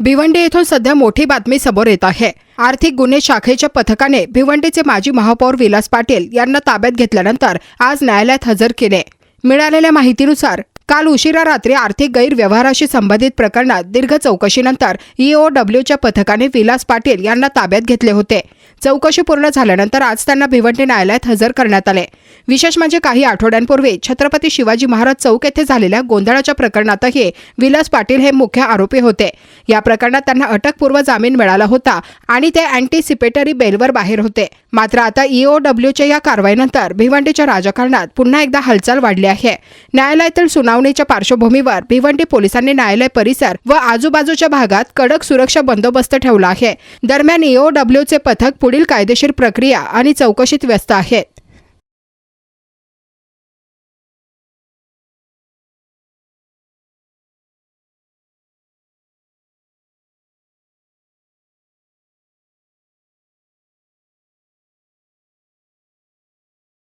भिवंडी येथून सध्या मोठी बातमी समोर येत आहे. आर्थिक गुन्हे शाखेच्या पथकाने भिवंडीचे माजी महापौर विलास पाटील यांना ताब्यात घेतल्यानंतर आज न्यायालयात हजर केले. मिळालेल्या माहितीनुसार काल उशिरा रात्री आर्थिक गैरव्यवहाराशी संबंधित प्रकरणात दीर्घ चौकशीनंतर ईओडब्ल्यूच्या पथकाने विलास पाटील यांना ताब्यात घेतले होते. चौकशी पूर्ण झाल्यानंतर आज त्यांना भिवंडी न्यायालयात हजर करण्यात आले. विशेष म्हणजे काही आठवड्यांपूर्वी छत्रपती शिवाजी महाराज चौक येथे झालेल्या गोंधळाच्या प्रकरणातही विलास पाटील हे मुख्य आरोपी होते. या प्रकरणात त्यांना अटकपूर्व जामीन मिळाला होता आणि ते अँटीसिपेटरी बेलवर बाहेर होते. मात्र आता ईओडब्ल्यूच्या या कारवाईनंतर भिवंडीच्या राजकारणात पुन्हा एकदा हालचाल वाढली आहे. न्यायालयातील सुनावणीच्या पार्श्वभूमीवर भिवंडी पोलिसांनी न्यायालय परिसर व आजूबाजूच्या भागात कडक सुरक्षा बंदोबस्त ठेवला आहे. दरम्यान ईओडब्ल्यूचे पथक पुढील कायदेशीर प्रक्रिया आणि चौकशीत व्यस्त आहेत.